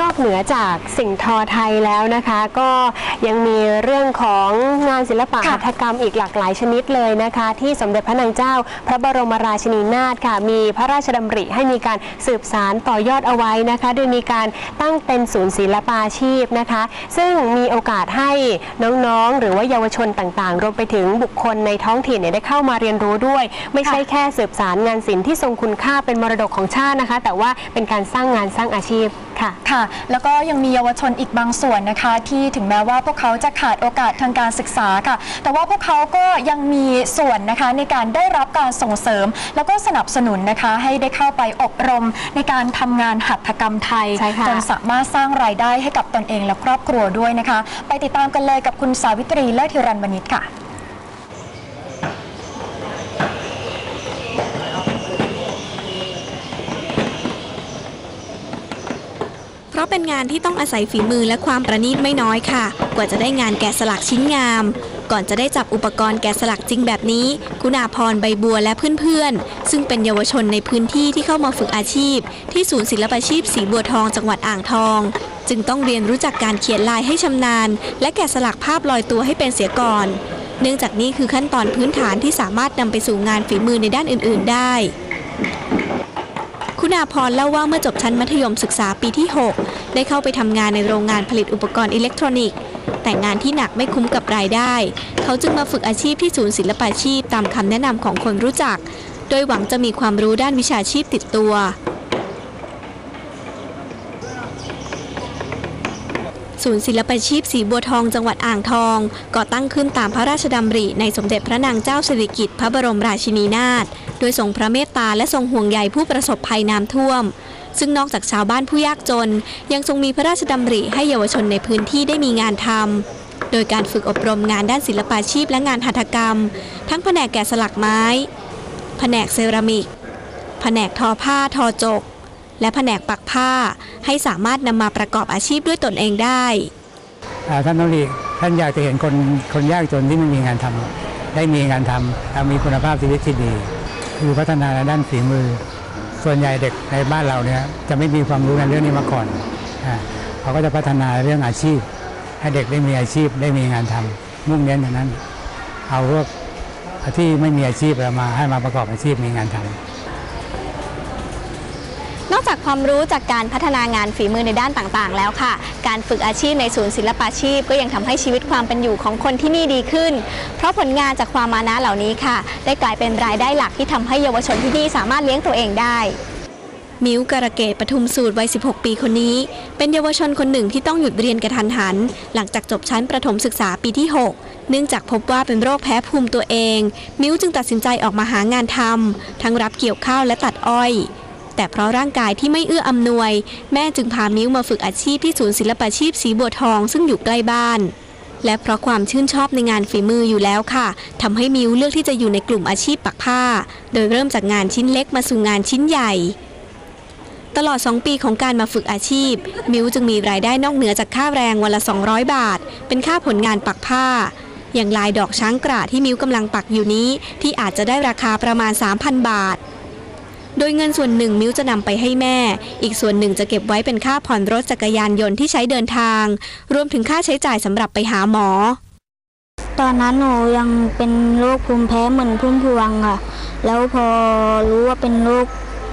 นอกเหนือจากสิ่งทอไทยแล้วนะคะ ก็ยังมีเรื่องของงานศิลปะหัตถกรรมอีกหลากหลายชนิดเลยนะคะ ที่สมเด็จพระนางเจ้า พระบรมราชินีนาถค่ะมีพระราชดำริให้มีการสืบสารต่อยอดเอาไว้นะคะ โดยมีการตั้งเป็นศูนย์ศิลปาชีพนะคะ ซึ่งมีโอกาสให้น้องๆ หรือว่าเยาวชนต่างๆ รวมไปถึงบุคคลในท้องถิ่นเนี่ยได้เข้ามาเรียนรู้ด้วย ไม่ใช่แค่สืบสารงานศิลป์ที่ทรงคุณค่าเป็นมรดกของชาตินะคะ แต่ว่าเป็นการสร้างงานสร้างอาชีพ ค่ะ ค่ะ แล้วก็ยังมีเยาวชนอีกบางส่วนนะคะ ที่ถึงแม้ว่าพวกเขาจะขาดโอกาสทางการศึกษาค่ะ แต่ว่าพวกเขาก็ยังมีส่วนนะคะในการได้รับการส่งเสริม แล้วก็สนับสนุนนะคะให้ได้เข้าไปอบรมในการทำงานหัตถกรรมไทยใช่ค่ะ จนสามารถสร้างรายได้ให้กับตนเองและครอบครัวด้วยนะคะ ไปติดตามกันเลยกับคุณสาวิตรีเลิศธิรันวณิชค่ะ เพราะเป็นงานที่ต้องอาศัยฝีมือและความประณีตไม่น้อยค่ะ กว่าจะได้งานแกะสลักชิ้นงาม ก่อนจะได้จับอุปกรณ์แกะสลักจริงแบบนี้ คุณาพรใบบัวและเพื่อนๆ ซึ่งเป็นเยาวชนในพื้นที่ที่เข้ามาฝึกอาชีพ ที่ศูนย์ศิลปาชีพสีบัวทองจังหวัดอ่างทอง จึงต้องเรียนรู้จักการเขียนลายให้ชำนาญ และแกะสลักภาพลอยตัวให้เป็นเสียก่อน เนื่องจากนี่คือขั้นตอนพื้นฐานที่สามารถนำไปสู่งานฝีมือในด้านอื่น ๆ ได้ คุณาพรเล่าว่าเมื่อจบชั้นมัธยมศึกษาปีที่ 6 ได้เข้าไปทำงานในโรงงานผลิตอุปกรณ์อิเล็กทรอนิกส์ แต่งานที่หนักไม่คุ้มกับรายได้ เขาจึงมาฝึกอาชีพที่ศูนย์ศิลปาชีพตามคำแนะนำของคนรู้จัก โดยหวังจะมีความรู้ด้านวิชาชีพติดตัว ศูนย์ศิลปาชีพสีบัวทองจังหวัดอ่างทอง ก่อตั้งขึ้นตามพระราชดำริในสมเด็จพระนางเจ้าสิริกิติ์พระบรมราชินีนาถโดยทรงพระเมตตาและทรงห่วงใยผู้ประสบภัยน้ำท่วม ซึ่งนอกจากชาวบ้านผู้ยากจน ยังทรงมีพระราชดำริให้เยาวชนในพื้นที่ได้มีงานทำโดยการฝึกอบรมงานด้านศิลปาชีพและงานหัตถกรรม ทั้งแผนกแกะสลักไม้ แผนกเซรามิก แผนกทอผ้าทอจก และแผนกปักผ้าให้สามารถนำมาประกอบอาชีพด้วยตนเองได้ท่านต้องรีท่านอยากจะเห็นคนคนยากจนที่ไม่มีงานทำได้มีงานทำมีคุณภาพชีวิตที่ดี คือพัฒนาในด้านฝีมือ ส่วนใหญ่เด็กในบ้านเราเนี่ยจะไม่มีความรู้ในเรื่องนี้มาก่อนเขาก็จะพัฒนาเรื่องอาชีพ ให้เด็กได้มีอาชีพได้มีงานทำมุ่งเน้นอย่างนั้น เอาพวกที่ไม่มีอาชีพมาให้มาประกอบอาชีพมีงานทำ จากความรู้จากการพัฒนางานฝีมือในด้านต่างๆ แล้วค่ะ การฝึกอาชีพในศูนย์ศิลปาชีพ ก็ยังทำให้ชีวิตความเป็นอยู่ของคนที่นี่ดีขึ้น เพราะผลงานจากความมานะเหล่านี้ค่ะ ได้กลายเป็นรายได้หลักที่ทำให้เยาวชนที่นี่สามารถเลี้ยงตัวเองได้มิวกระเกตปทุมสูตรวัย 16 ปีคนนี้ เป็นเยาวชนคนหนึ่งที่ต้องหยุดเรียนกระทันหัน หลังจากจบชั้นประถมศึกษาปีที่ 6 เนื่องจากพบว่าเป็นโรคแพ้ภูมิตัวเอง มิวจึงตัดสินใจออกมาหางานทำทั้งรับเกี่ยวข้าวและตัดอ้อย แต่เพราะร่างกายที่ไม่เอื้ออำนวย แม่จึงพามิ้วมาฝึกอาชีพที่ศูนย์ศิลปาชีพสีบัวทองซึ่งอยู่ใกล้บ้าน และเพราะความชื่นชอบในงานฝีมืออยู่แล้วค่ะทำให้มิวเลือกที่จะอยู่ในกลุ่มอาชีพปักผ้า โดยเริ่มจากงานชิ้นเล็กมาสู่งานชิ้นใหญ่ตลอด 2 ปีของการมาฝึกอาชีพ มิวจึงมีรายได้นอกเหนือจากค่าแรงวันละ 200 บาท เป็นค่าผลงานปักผ้า อย่างลายดอกช้างกระที่มิวกำลังปักอยู่นี้ ที่อาจจะได้ราคาประมาณ 3,000 บาท โดยเงินส่วนหนึ่งมิวจะนำไปให้แม่ อีกส่วนหนึ่งจะเก็บไว้เป็นค่าผ่อนรถจักรยานยนต์ที่ใช้เดินทาง รวมถึงค่าใช้จ่ายสำหรับไปหาหมอ ตอนนั้นหนูยังเป็นโรคภูมิแพ้เหมือนพุ่มพวงค่ะ แล้วพอรู้ว่าเป็นโรค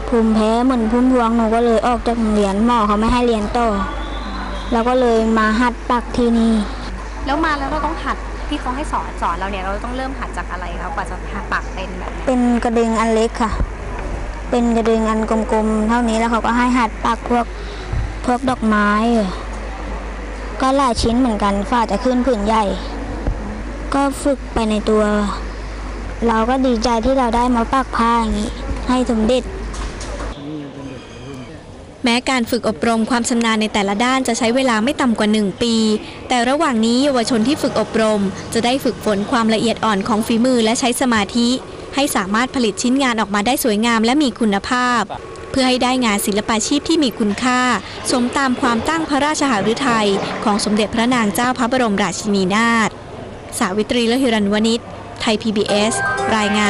ภูมิแพ้เหมือนพุ่มพวงหนูก็เลยออกจากโรงเรียนหมอเขาไม่ให้เรียนต่อแล้วก็เลยมาหัดปักที่นี่แล้วมาแล้วเราต้องหัดที่เขาให้สอนสอนเราเนี่ยเราต้องเริ่มหัดจากอะไรครับกว่าจะปักเป็นแบบนี้เป็นกระดึงอันเล็กค่ะ เป็นกระดึงอันกลมๆ เท่านี้แล้วเขาก็ให้หัดปักพวกพวกดอกไม้ ก็หลายชิ้นเหมือนกันฝ่าจะขึ้นผืนใหญ่ ก็ฝึกไปในตัว เราก็ดีใจที่เราได้มาปักผ้าอย่างนี้ ให้สมเด็จแม้การฝึกอบรมความชำนาญในแต่ละด้านจะใช้เวลาไม่ต่ำกว่า 1 ปี แต่ระหว่างนี้เยาวชนที่ฝึกอบรม จะได้ฝึกฝนความละเอียดอ่อนของฝีมือและใช้สมาธิ ให้สามารถผลิตชิ้นงานออกมาได้สวยงามและมีคุณภาพ เพื่อให้ได้งานศิลปาชีพที่มีคุณค่า สมตามความตั้งพระราชหฤทัยของสมเด็จพระนางเจ้าพระบรมราชินีนาถสาวิตรีและหิรันวณิชไทย PBS รายงาน